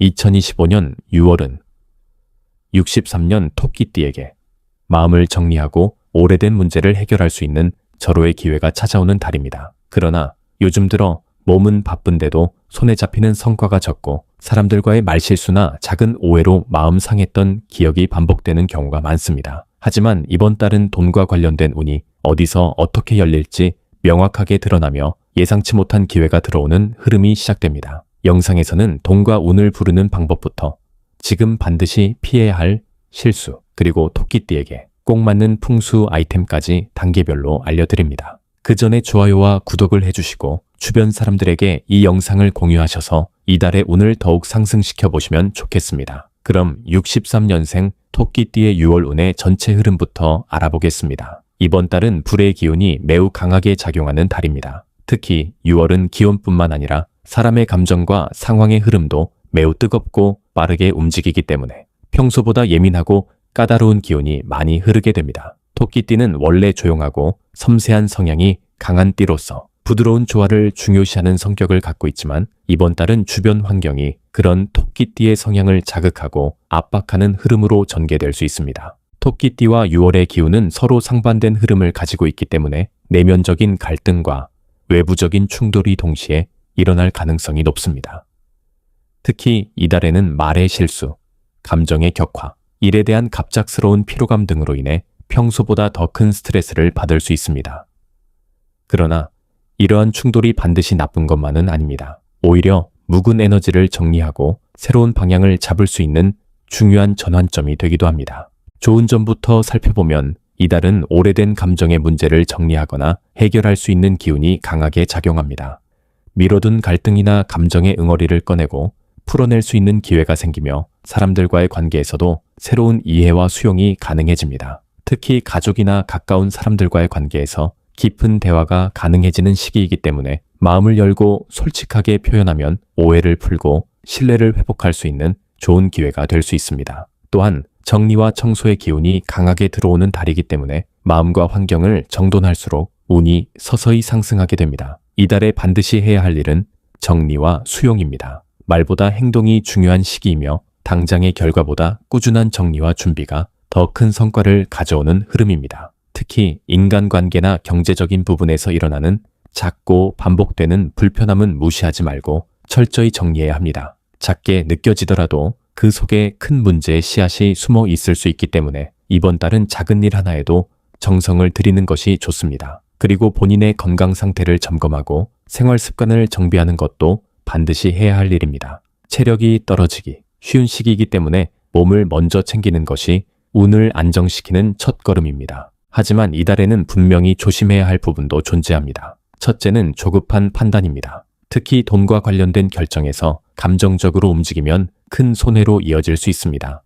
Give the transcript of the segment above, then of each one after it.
2025년 6월은 63년 토끼띠에게 마음을 정리하고 오래된 문제를 해결할 수 있는 절호의 기회가 찾아오는 달입니다. 그러나 요즘 들어 몸은 바쁜데도 손에 잡히는 성과가 적고 사람들과의 말실수나 작은 오해로 마음 상했던 기억이 반복되는 경우가 많습니다. 하지만 이번 달은 돈과 관련된 운이 어디서 어떻게 열릴지 명확하게 드러나며 예상치 못한 기회가 들어오는 흐름이 시작됩니다. 영상에서는 돈과 운을 부르는 방법부터 지금 반드시 피해야 할 실수, 그리고 토끼띠에게 꼭 맞는 풍수 아이템까지 단계별로 알려드립니다. 그 전에 좋아요와 구독을 해주시고 주변 사람들에게 이 영상을 공유하셔서 이달의 운을 더욱 상승시켜 보시면 좋겠습니다. 그럼 63년생 토끼띠의 6월 운의 전체 흐름부터 알아보겠습니다. 이번 달은 불의 기운이 매우 강하게 작용하는 달입니다. 특히 6월은 기온뿐만 아니라 사람의 감정과 상황의 흐름도 매우 뜨겁고 빠르게 움직이기 때문에 평소보다 예민하고 까다로운 기운이 많이 흐르게 됩니다. 토끼띠는 원래 조용하고 섬세한 성향이 강한 띠로서 부드러운 조화를 중요시하는 성격을 갖고 있지만 이번 달은 주변 환경이 그런 토끼띠의 성향을 자극하고 압박하는 흐름으로 전개될 수 있습니다. 토끼띠와 6월의 기운은 서로 상반된 흐름을 가지고 있기 때문에 내면적인 갈등과 외부적인 충돌이 동시에 일어날 가능성이 높습니다. 특히 이달에는 말의 실수, 감정의 격화, 일에 대한 갑작스러운 피로감 등으로 인해 평소보다 더 큰 스트레스를 받을 수 있습니다. 그러나 이러한 충돌이 반드시 나쁜 것만은 아닙니다. 오히려 묵은 에너지를 정리하고 새로운 방향을 잡을 수 있는 중요한 전환점이 되기도 합니다. 좋은 점부터 살펴보면 이달은 오래된 감정의 문제를 정리하거나 해결할 수 있는 기운이 강하게 작용합니다. 미뤄둔 갈등이나 감정의 응어리를 꺼내고 풀어낼 수 있는 기회가 생기며 사람들과의 관계에서도 새로운 이해와 수용이 가능해집니다. 특히 가족이나 가까운 사람들과의 관계에서 깊은 대화가 가능해지는 시기이기 때문에 마음을 열고 솔직하게 표현하면 오해를 풀고 신뢰를 회복할 수 있는 좋은 기회가 될 수 있습니다. 또한 정리와 청소의 기운이 강하게 들어오는 달이기 때문에 마음과 환경을 정돈할수록 운이 서서히 상승하게 됩니다. 이달에 반드시 해야 할 일은 정리와 수용입니다. 말보다 행동이 중요한 시기이며 당장의 결과보다 꾸준한 정리와 준비가 더 큰 성과를 가져오는 흐름입니다. 특히 인간관계나 경제적인 부분에서 일어나는 작고 반복되는 불편함은 무시하지 말고 철저히 정리해야 합니다. 작게 느껴지더라도 그 속에 큰 문제의 씨앗이 숨어 있을 수 있기 때문에 이번 달은 작은 일 하나에도 정성을 들이는 것이 좋습니다. 그리고 본인의 건강 상태를 점검하고 생활 습관을 정비하는 것도 반드시 해야 할 일입니다. 체력이 떨어지기 쉬운 시기이기 때문에 몸을 먼저 챙기는 것이 운을 안정시키는 첫 걸음입니다. 하지만 이달에는 분명히 조심해야 할 부분도 존재합니다. 첫째는 조급한 판단입니다. 특히 돈과 관련된 결정에서 감정적으로 움직이면 큰 손해로 이어질 수 있습니다.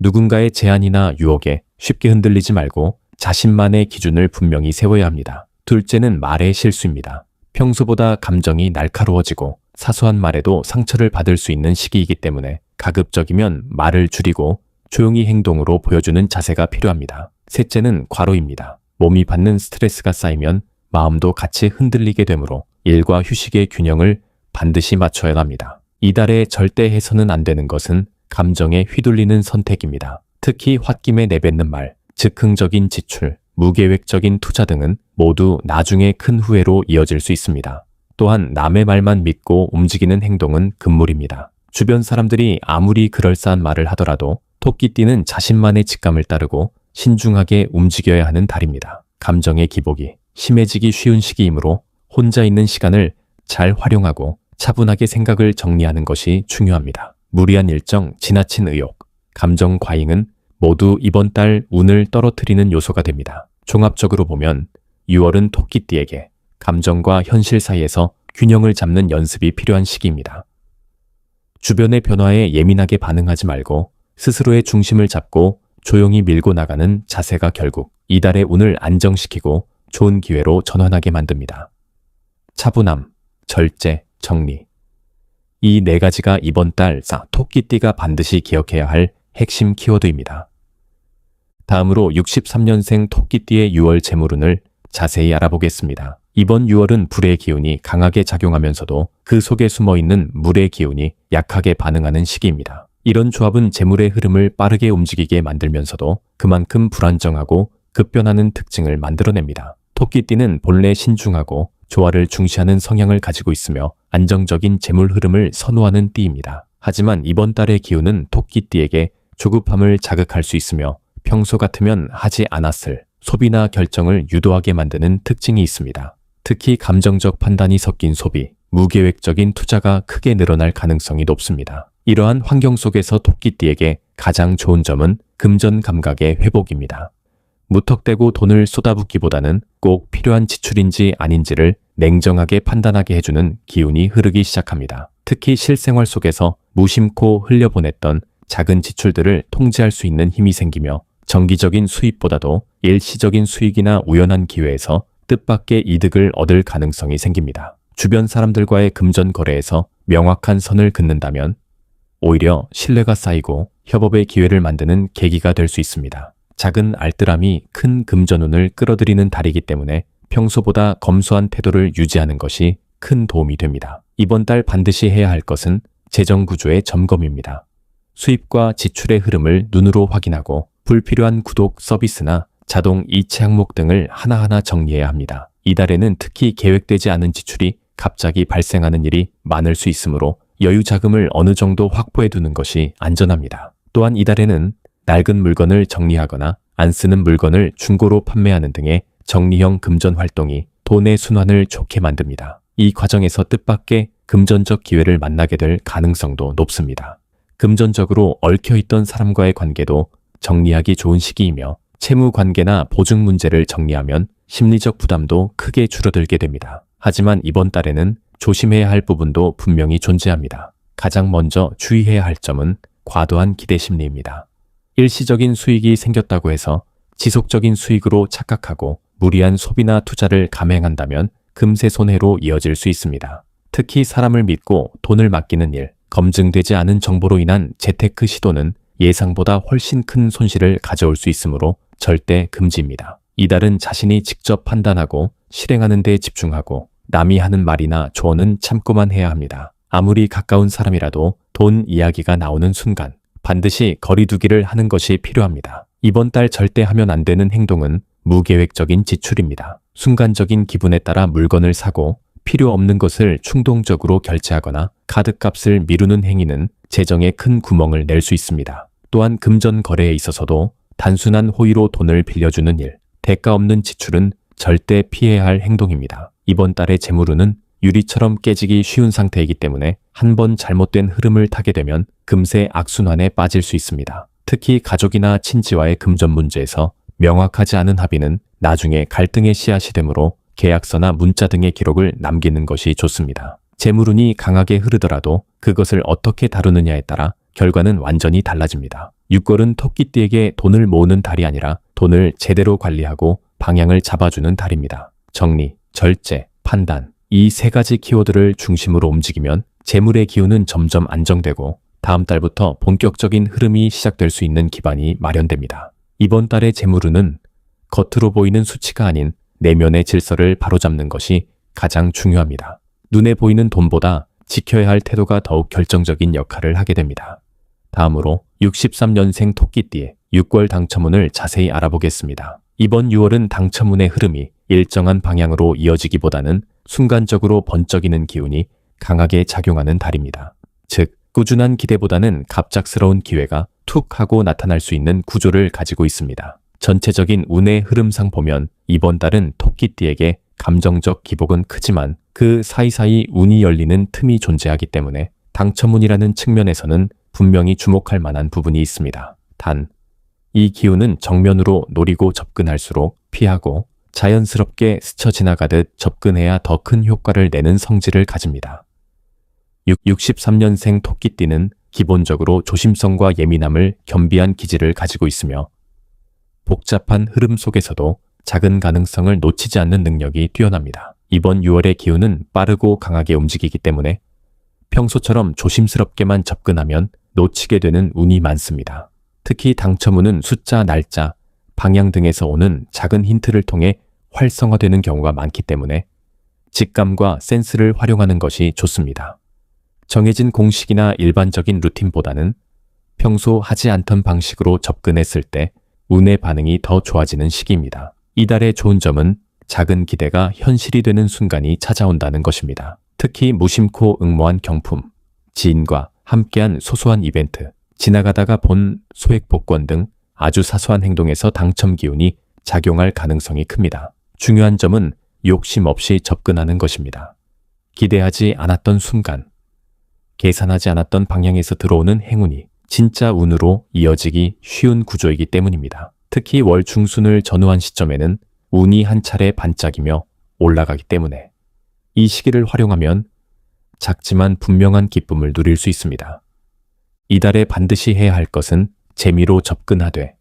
누군가의 제안이나 유혹에 쉽게 흔들리지 말고 자신만의 기준을 분명히 세워야 합니다. 둘째는 말의 실수입니다. 평소보다 감정이 날카로워지고 사소한 말에도 상처를 받을 수 있는 시기이기 때문에 가급적이면 말을 줄이고 조용히 행동으로 보여주는 자세가 필요합니다. 셋째는 과로입니다. 몸이 받는 스트레스가 쌓이면 마음도 같이 흔들리게 되므로 일과 휴식의 균형을 반드시 맞춰야 합니다. 이달에 절대 해서는 안 되는 것은 감정에 휘둘리는 선택입니다. 특히 홧김에 내뱉는 말, 즉흥적인 지출, 무계획적인 투자 등은 모두 나중에 큰 후회로 이어질 수 있습니다. 또한 남의 말만 믿고 움직이는 행동은 금물입니다. 주변 사람들이 아무리 그럴싸한 말을 하더라도 토끼띠는 자신만의 직감을 따르고 신중하게 움직여야 하는 달입니다. 감정의 기복이 심해지기 쉬운 시기이므로 혼자 있는 시간을 잘 활용하고 차분하게 생각을 정리하는 것이 중요합니다. 무리한 일정, 지나친 의욕, 감정 과잉은 모두 이번 달 운을 떨어뜨리는 요소가 됩니다. 종합적으로 보면 6월은 토끼띠에게 감정과 현실 사이에서 균형을 잡는 연습이 필요한 시기입니다. 주변의 변화에 예민하게 반응하지 말고 스스로의 중심을 잡고 조용히 밀고 나가는 자세가 결국 이달의 운을 안정시키고 좋은 기회로 전환하게 만듭니다. 차분함, 절제, 정리. 이 네 가지가 이번 달 토끼띠가 반드시 기억해야 할 핵심 키워드입니다. 다음으로 63년생 토끼띠의 6월 재물운을 자세히 알아보겠습니다. 이번 6월은 불의 기운이 강하게 작용하면서도 그 속에 숨어 있는 물의 기운이 약하게 반응하는 시기입니다. 이런 조합은 재물의 흐름을 빠르게 움직이게 만들면서도 그만큼 불안정하고 급변하는 특징을 만들어냅니다. 토끼띠는 본래 신중하고 조화를 중시하는 성향을 가지고 있으며 안정적인 재물 흐름을 선호하는 띠입니다. 하지만 이번 달의 기운은 토끼띠에게 조급함을 자극할 수 있으며 평소 같으면 하지 않았을 소비나 결정을 유도하게 만드는 특징이 있습니다. 특히 감정적 판단이 섞인 소비, 무계획적인 투자가 크게 늘어날 가능성이 높습니다. 이러한 환경 속에서 토끼띠에게 가장 좋은 점은 금전 감각의 회복입니다. 무턱대고 돈을 쏟아붓기보다는 꼭 필요한 지출인지 아닌지를 냉정하게 판단하게 해주는 기운이 흐르기 시작합니다. 특히 실생활 속에서 무심코 흘려보냈던 작은 지출들을 통제할 수 있는 힘이 생기며 정기적인 수입보다도 일시적인 수익이나 우연한 기회에서 뜻밖의 이득을 얻을 가능성이 생깁니다. 주변 사람들과의 금전 거래에서 명확한 선을 긋는다면 오히려 신뢰가 쌓이고 협업의 기회를 만드는 계기가 될 수 있습니다. 작은 알뜰함이 큰 금전운을 끌어들이는 달이기 때문에 평소보다 검소한 태도를 유지하는 것이 큰 도움이 됩니다. 이번 달 반드시 해야 할 것은 재정 구조의 점검입니다. 수입과 지출의 흐름을 눈으로 확인하고 불필요한 구독 서비스나 자동 이체 항목 등을 하나하나 정리해야 합니다. 이달에는 특히 계획되지 않은 지출이 갑자기 발생하는 일이 많을 수 있으므로 여유 자금을 어느 정도 확보해 두는 것이 안전합니다. 또한 이달에는 낡은 물건을 정리하거나 안 쓰는 물건을 중고로 판매하는 등의 정리형 금전 활동이 돈의 순환을 좋게 만듭니다. 이 과정에서 뜻밖의 금전적 기회를 만나게 될 가능성도 높습니다. 금전적으로 얽혀있던 사람과의 관계도 정리하기 좋은 시기이며 채무 관계나 보증 문제를 정리하면 심리적 부담도 크게 줄어들게 됩니다. 하지만 이번 달에는 조심해야 할 부분도 분명히 존재합니다. 가장 먼저 주의해야 할 점은 과도한 기대 심리입니다. 일시적인 수익이 생겼다고 해서 지속적인 수익으로 착각하고 무리한 소비나 투자를 감행한다면 금세 손해로 이어질 수 있습니다. 특히 사람을 믿고 돈을 맡기는 일, 검증되지 않은 정보로 인한 재테크 시도는 예상보다 훨씬 큰 손실을 가져올 수 있으므로 절대 금지입니다. 이달은 자신이 직접 판단하고 실행하는 데 집중하고 남이 하는 말이나 조언은 참고만 해야 합니다. 아무리 가까운 사람이라도 돈 이야기가 나오는 순간 반드시 거리두기를 하는 것이 필요합니다. 이번 달 절대 하면 안 되는 행동은 무계획적인 지출입니다. 순간적인 기분에 따라 물건을 사고 필요 없는 것을 충동적으로 결제하거나 카드값을 미루는 행위는 재정에 큰 구멍을 낼 수 있습니다. 또한 금전 거래에 있어서도 단순한 호의로 돈을 빌려주는 일, 대가 없는 지출은 절대 피해야 할 행동입니다. 이번 달의 재물운은 유리처럼 깨지기 쉬운 상태이기 때문에 한 번 잘못된 흐름을 타게 되면 금세 악순환에 빠질 수 있습니다. 특히 가족이나 친지와의 금전 문제에서 명확하지 않은 합의는 나중에 갈등의 씨앗이 되므로 계약서나 문자 등의 기록을 남기는 것이 좋습니다. 재물운이 강하게 흐르더라도 그것을 어떻게 다루느냐에 따라 결과는 완전히 달라집니다. 6월은 토끼띠에게 돈을 모으는 달이 아니라 돈을 제대로 관리하고 방향을 잡아주는 달입니다. 정리, 절제, 판단, 이 세 가지 키워드를 중심으로 움직이면 재물의 기운은 점점 안정되고 다음 달부터 본격적인 흐름이 시작될 수 있는 기반이 마련됩니다. 이번 달의 재물운은 겉으로 보이는 수치가 아닌 내면의 질서를 바로잡는 것이 가장 중요합니다. 눈에 보이는 돈보다 지켜야 할 태도가 더욱 결정적인 역할을 하게 됩니다. 다음으로 63년생 토끼띠의 6월 당첨운을 자세히 알아보겠습니다. 이번 6월은 당첨운의 흐름이 일정한 방향으로 이어지기보다는 순간적으로 번쩍이는 기운이 강하게 작용하는 달입니다. 즉, 꾸준한 기대보다는 갑작스러운 기회가 툭 하고 나타날 수 있는 구조를 가지고 있습니다. 전체적인 운의 흐름상 보면 이번 달은 토끼띠에게 감정적 기복은 크지만 그 사이사이 운이 열리는 틈이 존재하기 때문에 당첨운이라는 측면에서는 분명히 주목할 만한 부분이 있습니다. 단, 이 기운은 정면으로 노리고 접근할수록 피하고 자연스럽게 스쳐 지나가듯 접근해야 더 큰 효과를 내는 성질을 가집니다. 63년생 토끼띠는 기본적으로 조심성과 예민함을 겸비한 기질을 가지고 있으며 복잡한 흐름 속에서도 작은 가능성을 놓치지 않는 능력이 뛰어납니다. 이번 6월의 기운은 빠르고 강하게 움직이기 때문에 평소처럼 조심스럽게만 접근하면 놓치게 되는 운이 많습니다. 특히 당첨운은 숫자, 날짜, 방향 등에서 오는 작은 힌트를 통해 활성화되는 경우가 많기 때문에 직감과 센스를 활용하는 것이 좋습니다. 정해진 공식이나 일반적인 루틴보다는 평소 하지 않던 방식으로 접근했을 때 운의 반응이 더 좋아지는 시기입니다. 이달의 좋은 점은 작은 기대가 현실이 되는 순간이 찾아온다는 것입니다. 특히 무심코 응모한 경품, 지인과 함께한 소소한 이벤트, 지나가다가 본 소액 복권 등 아주 사소한 행동에서 당첨 기운이 작용할 가능성이 큽니다. 중요한 점은 욕심 없이 접근하는 것입니다. 기대하지 않았던 순간, 계산하지 않았던 방향에서 들어오는 행운이 진짜 운으로 이어지기 쉬운 구조이기 때문입니다. 특히 월 중순을 전후한 시점에는 운이 한 차례 반짝이며 올라가기 때문에 이 시기를 활용하면 작지만 분명한 기쁨을 누릴 수 있습니다. 이달에 반드시 해야 할 것은 재미로 접근하되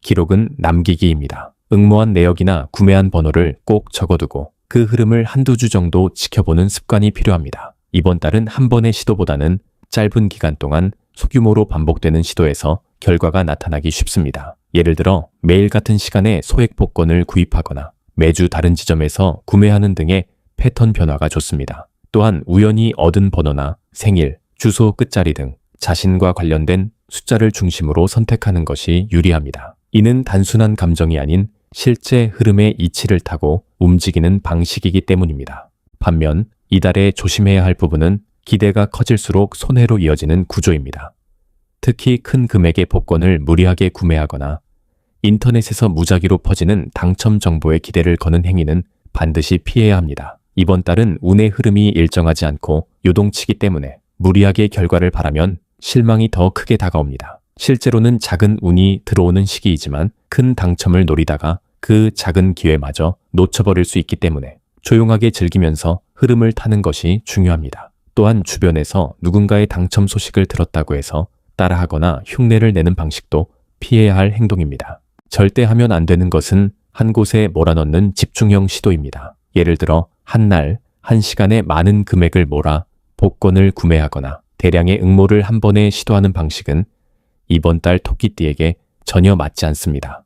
기록은 남기기입니다. 응모한 내역이나 구매한 번호를 꼭 적어두고 그 흐름을 한두 주 정도 지켜보는 습관이 필요합니다. 이번 달은 한 번의 시도보다는 짧은 기간 동안 소규모로 반복되는 시도에서 결과가 나타나기 쉽습니다. 예를 들어 매일 같은 시간에 소액 복권을 구입하거나 매주 다른 지점에서 구매하는 등의 패턴 변화가 좋습니다. 또한 우연히 얻은 번호나 생일, 주소 끝자리 등 자신과 관련된 숫자를 중심으로 선택하는 것이 유리합니다. 이는 단순한 감정이 아닌 실제 흐름의 이치를 타고 움직이는 방식이기 때문입니다. 반면 이달에 조심해야 할 부분은 기대가 커질수록 손해로 이어지는 구조입니다. 특히 큰 금액의 복권을 무리하게 구매하거나 인터넷에서 무작위로 퍼지는 당첨 정보에 기대를 거는 행위는 반드시 피해야 합니다. 이번 달은 운의 흐름이 일정하지 않고 요동치기 때문에 무리하게 결과를 바라면 실망이 더 크게 다가옵니다. 실제로는 작은 운이 들어오는 시기이지만 큰 당첨을 노리다가 그 작은 기회마저 놓쳐버릴 수 있기 때문에 조용하게 즐기면서 흐름을 타는 것이 중요합니다. 또한 주변에서 누군가의 당첨 소식을 들었다고 해서 따라하거나 흉내를 내는 방식도 피해야 할 행동입니다. 절대 하면 안 되는 것은 한 곳에 몰아넣는 집중형 시도입니다. 예를 들어 한 날, 한 시간에 많은 금액을 몰아 복권을 구매하거나 대량의 응모를 한 번에 시도하는 방식은 이번 달 토끼띠에게 전혀 맞지 않습니다.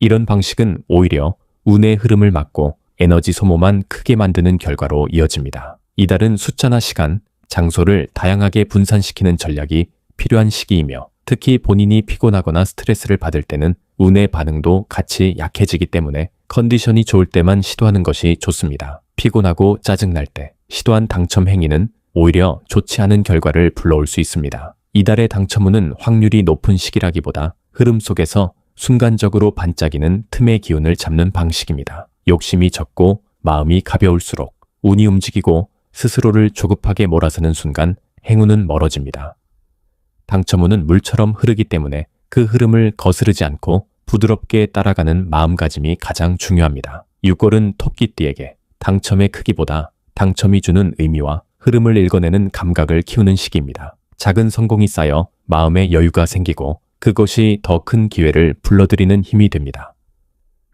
이런 방식은 오히려 운의 흐름을 막고 에너지 소모만 크게 만드는 결과로 이어집니다. 이달은 숫자나 시간, 장소를 다양하게 분산시키는 전략이 필요한 시기이며 특히 본인이 피곤하거나 스트레스를 받을 때는 운의 반응도 같이 약해지기 때문에 컨디션이 좋을 때만 시도하는 것이 좋습니다. 피곤하고 짜증날 때 시도한 당첨 행위는 오히려 좋지 않은 결과를 불러올 수 있습니다. 이달의 당첨운은 확률이 높은 시기라기보다 흐름 속에서 순간적으로 반짝이는 틈의 기운을 잡는 방식입니다. 욕심이 적고 마음이 가벼울수록 운이 움직이고 스스로를 조급하게 몰아서는 순간 행운은 멀어집니다. 당첨운은 물처럼 흐르기 때문에 그 흐름을 거스르지 않고 부드럽게 따라가는 마음가짐이 가장 중요합니다. 6월은 토끼띠에게 당첨의 크기보다 당첨이 주는 의미와 흐름을 읽어내는 감각을 키우는 시기입니다. 작은 성공이 쌓여 마음의 여유가 생기고 그것이 더 큰 기회를 불러들이는 힘이 됩니다.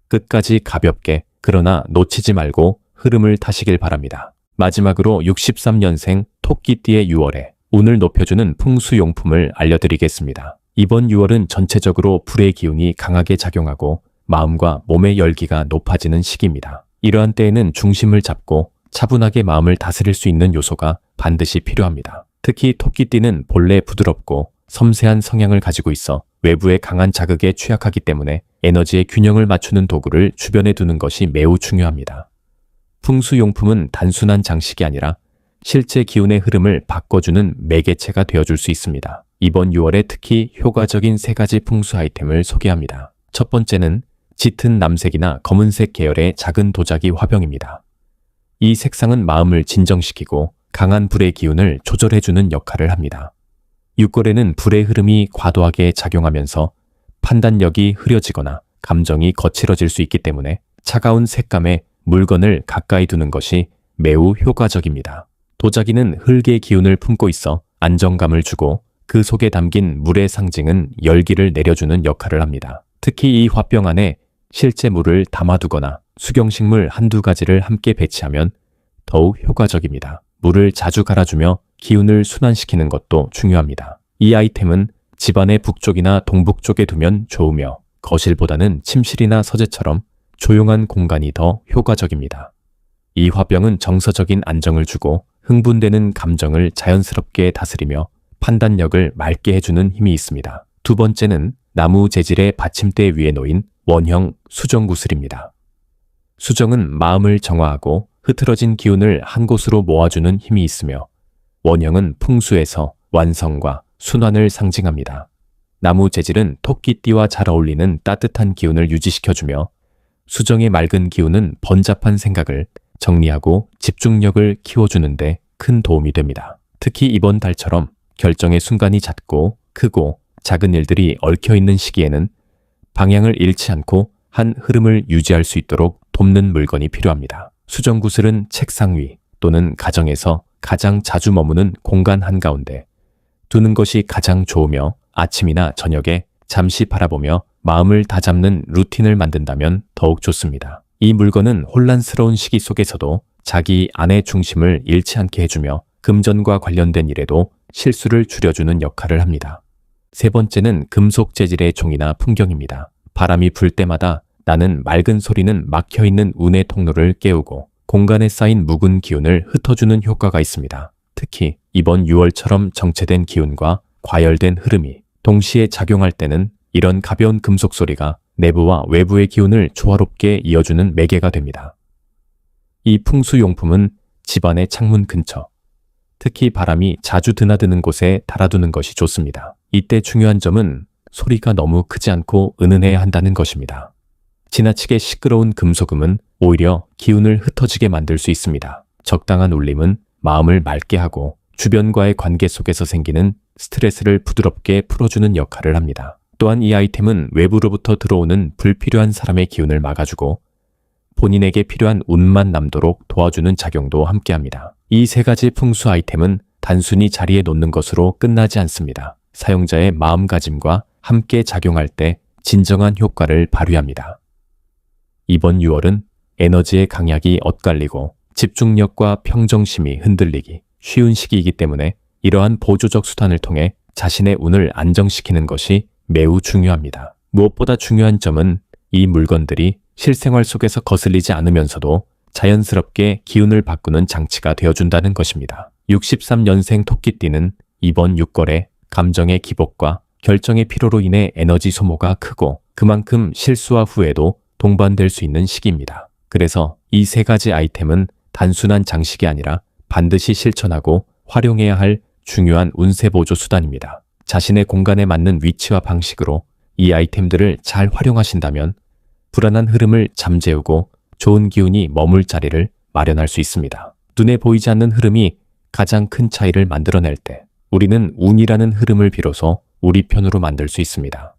끝까지 가볍게 그러나 놓치지 말고 흐름을 타시길 바랍니다. 마지막으로 63년생 토끼띠의 6월에 운을 높여주는 풍수용품을 알려드리겠습니다. 이번 6월은 전체적으로 불의 기운이 강하게 작용하고 마음과 몸의 열기가 높아지는 시기입니다. 이러한 때에는 중심을 잡고 차분하게 마음을 다스릴 수 있는 요소가 반드시 필요합니다. 특히 토끼띠는 본래 부드럽고 섬세한 성향을 가지고 있어 외부의 강한 자극에 취약하기 때문에 에너지의 균형을 맞추는 도구를 주변에 두는 것이 매우 중요합니다. 풍수용품은 단순한 장식이 아니라 실제 기운의 흐름을 바꿔주는 매개체가 되어줄 수 있습니다. 이번 6월에 특히 효과적인 세 가지 풍수 아이템을 소개합니다. 첫 번째는 짙은 남색이나 검은색 계열의 작은 도자기 화병입니다. 이 색상은 마음을 진정시키고 강한 불의 기운을 조절해주는 역할을 합니다. 6월에는 불의 흐름이 과도하게 작용하면서 판단력이 흐려지거나 감정이 거칠어질 수 있기 때문에 차가운 색감의 물건을 가까이 두는 것이 매우 효과적입니다. 도자기는 흙의 기운을 품고 있어 안정감을 주고 그 속에 담긴 물의 상징은 열기를 내려주는 역할을 합니다. 특히 이 화병 안에 실제 물을 담아두거나 수경식물 한두 가지를 함께 배치하면 더욱 효과적입니다. 물을 자주 갈아주며 기운을 순환시키는 것도 중요합니다. 이 아이템은 집안의 북쪽이나 동북쪽에 두면 좋으며 거실보다는 침실이나 서재처럼 조용한 공간이 더 효과적입니다. 이 화병은 정서적인 안정을 주고 흥분되는 감정을 자연스럽게 다스리며 판단력을 맑게 해주는 힘이 있습니다. 두 번째는 나무 재질의 받침대 위에 놓인 원형 수정 구슬입니다. 수정은 마음을 정화하고 흐트러진 기운을 한 곳으로 모아주는 힘이 있으며 원형은 풍수에서 완성과 순환을 상징합니다. 나무 재질은 토끼띠와 잘 어울리는 따뜻한 기운을 유지시켜주며 수정의 맑은 기운은 번잡한 생각을 정리하고 집중력을 키워주는데 큰 도움이 됩니다. 특히 이번 달처럼 결정의 순간이 잦고 크고 작은 일들이 얽혀 있는 시기에는 방향을 잃지 않고 한 흐름을 유지할 수 있도록 돕는 물건이 필요합니다. 수정 구슬은 책상 위 또는 가정에서 가장 자주 머무는 공간 한가운데 두는 것이 가장 좋으며 아침이나 저녁에 잠시 바라보며 마음을 다잡는 루틴을 만든다면 더욱 좋습니다. 이 물건은 혼란스러운 시기 속에서도 자기 안의 중심을 잃지 않게 해주며 금전과 관련된 일에도 실수를 줄여주는 역할을 합니다. 세 번째는 금속 재질의 종이나 풍경입니다. 바람이 불 때마다 나는 맑은 소리는 막혀 있는 운의 통로를 깨우고 공간에 쌓인 묵은 기운을 흩어주는 효과가 있습니다. 특히 이번 6월처럼 정체된 기운과 과열된 흐름이 동시에 작용할 때는 이런 가벼운 금속 소리가 내부와 외부의 기운을 조화롭게 이어주는 매개가 됩니다. 이 풍수용품은 집안의 창문 근처, 특히 바람이 자주 드나드는 곳에 달아두는 것이 좋습니다. 이때 중요한 점은 소리가 너무 크지 않고 은은해야 한다는 것입니다. 지나치게 시끄러운 금속음은 오히려 기운을 흩어지게 만들 수 있습니다. 적당한 울림은 마음을 맑게 하고 주변과의 관계 속에서 생기는 스트레스를 부드럽게 풀어주는 역할을 합니다. 또한 이 아이템은 외부로부터 들어오는 불필요한 사람의 기운을 막아주고 본인에게 필요한 운만 남도록 도와주는 작용도 함께합니다. 이 세 가지 풍수 아이템은 단순히 자리에 놓는 것으로 끝나지 않습니다. 사용자의 마음가짐과 함께 작용할 때 진정한 효과를 발휘합니다. 이번 6월은 에너지의 강약이 엇갈리고 집중력과 평정심이 흔들리기 쉬운 시기이기 때문에 이러한 보조적 수단을 통해 자신의 운을 안정시키는 것이 매우 중요합니다. 무엇보다 중요한 점은 이 물건들이 실생활 속에서 거슬리지 않으면서도 자연스럽게 기운을 바꾸는 장치가 되어준다는 것입니다. 63년생 토끼띠는 이번 6월에 감정의 기복과 결정의 피로로 인해 에너지 소모가 크고 그만큼 실수와 후회도 동반될 수 있는 시기입니다. 그래서 이 세 가지 아이템은 단순한 장식이 아니라 반드시 실천하고 활용해야 할 중요한 운세 보조 수단입니다. 자신의 공간에 맞는 위치와 방식으로 이 아이템들을 잘 활용하신다면 불안한 흐름을 잠재우고 좋은 기운이 머물 자리를 마련할 수 있습니다. 눈에 보이지 않는 흐름이 가장 큰 차이를 만들어낼 때 우리는 운이라는 흐름을 비로소 우리 편으로 만들 수 있습니다.